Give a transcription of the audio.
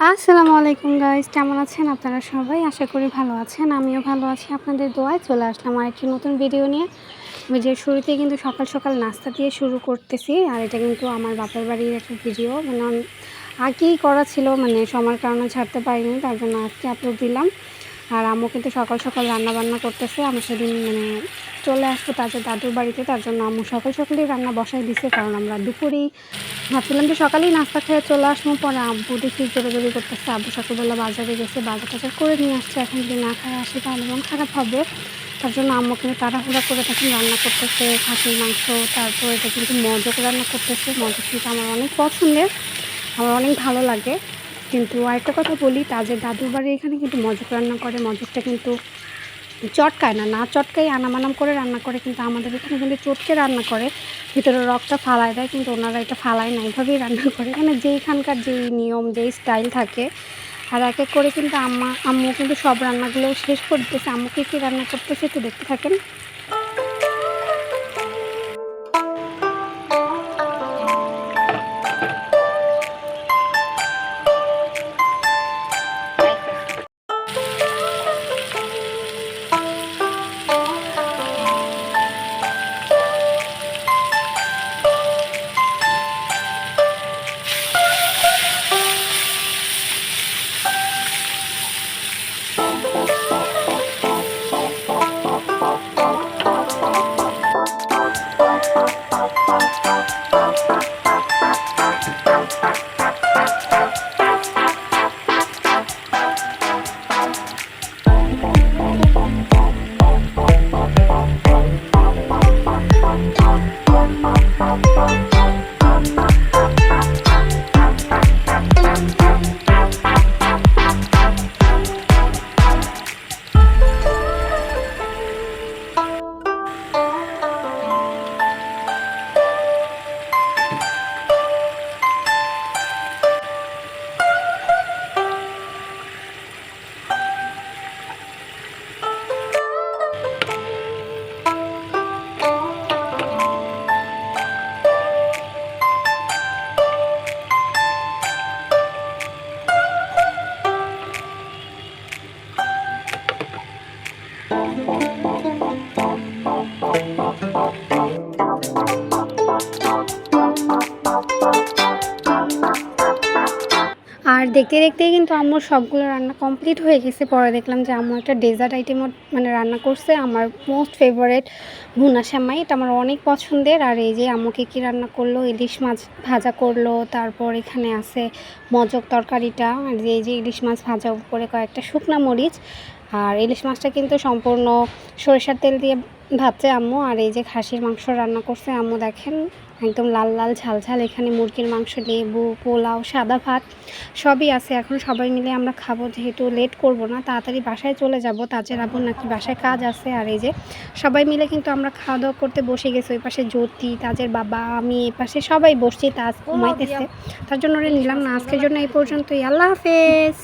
আসসালামু আলাইকুম গাইজ কেমন আছেন আপনারা সবাই? আশা করি ভালো আছেন, আমিও ভালো আছি আপনাদের দোয়ায়। চলে আসলাম আর একটি নতুন ভিডিও নিয়ে। ভিডিওর শুরুতে কিন্তু সকাল সকাল নাস্তা দিয়ে শুরু করতেছি, আর এটা কিন্তু আমার বাপের বাড়ির একটা ভিডিও মানে আগেই করা ছিল মানে সময়ের কারণে ছাড়তে পারিনি, তার জন্য আজকে আপলোড দিলাম। আর আম্মু কিন্তু সকাল সকাল রান্না বান্না করতেছে। আমি সেদিন মানে চলে আসব তাদের দাদুর বাড়িতে, তার জন্য আম্মু সকাল সকালেই রান্না বসাই দিছে, কারণ আমরা দুপুরেই ভাবছিলাম যে সকালেই নাস্তা খেয়ে চলে আসব। পরে আব্বু দেখি জোরাজোরি করতেছে, আব্বু সকালবেলা বাজারে গেছে, বাজার টাজার করে নিয়ে আসছে। এখন যদি না খায় আসি তাহলে মন খারাপ হবে। তার জন্য আম্মু কিন্তু তাড়াহুড়া করে তখন রান্না করতেছে, খাসির মাংস, তারপর এটা কিন্তু মজক রান্না করতেছে। মজক কিন্তু আমার অনেক পছন্দের, আমার অনেক ভালো লাগে। কিন্তু আরেকটা কথা বলি তাদের দাদুর বাড়ি এখানে কিন্তু মজক রান্না করে মজকটা কিন্তু চটকায় না না চটকাই আনামানাম করে রান্না করে, কিন্তু আমাদের এখানে কিন্তু চটকে রান্না করে, ভিতরে রক্তটা ফালায় দেয়, কিন্তু ওনারা এটা ফালায় না, এইভাবেই রান্না করে। মানে যেইখানকার যেই নিয়ম, যেই স্টাইল থাকে, আর এক এক করে কিন্তু আম্মা, আম্মু কিন্তু সব রান্নাগুলো শেষ করে দিতেছে আম্মুকে কী রান্না করতেছে একটু দেখতে থাকেন। আর দেখতে দেখতেই কিন্তু আম্মুর সবগুলো রান্না কমপ্লিট হয়ে গেছে। পরে দেখলাম যে আম্মু একটা ডেজার্ট আইটেমও মানে রান্না করছে। আমার মোস্ট ফেভারেট ভুনা শ্যামাই। এটা আমার অনেক পছন্দের। আর এই যে আম্মুকে কী রান্না করল? ইলিশ মাছ ভাজা করল। তারপর এখানে আছে মজক তরকারিটা। আর এই যে ইলিশ মাছ ভাজা উপরে কয়েকটা শুকনা মরিচ। আর ইলিশ মাছটা কিন্তু সম্পূর্ণ সরিষার তেল দিয়ে ভাবছে আম্মু আর এই যে খাসির মাংস রান্না করছে আম্মু দেখেন একদম লাল লাল ঝাল ঝাল এখানে মুরগির মাংস লেবু পোলাও সাদা ভাত সবই আছে। এখন সবাই মিলে আমরা খাব যেহেতু লেট করব না তাড়াতাড়ি বাসায় চলে যাব। তাজের আবুর নাকি বাসায় কাজ আছে আর এই যে সবাই মিলে কিন্তু আমরা খাওয়া দাওয়া করতে বসে গেছি। ওই পাশে জ্যোতি তাজের বাবা আমি এই পাশে সবাই বসছি তাজ ঘুমাইতেছে। তার জন্য ওরা নিলাম না আজকের জন্য এই পর্যন্তই। আল্লাহ হাফেজ।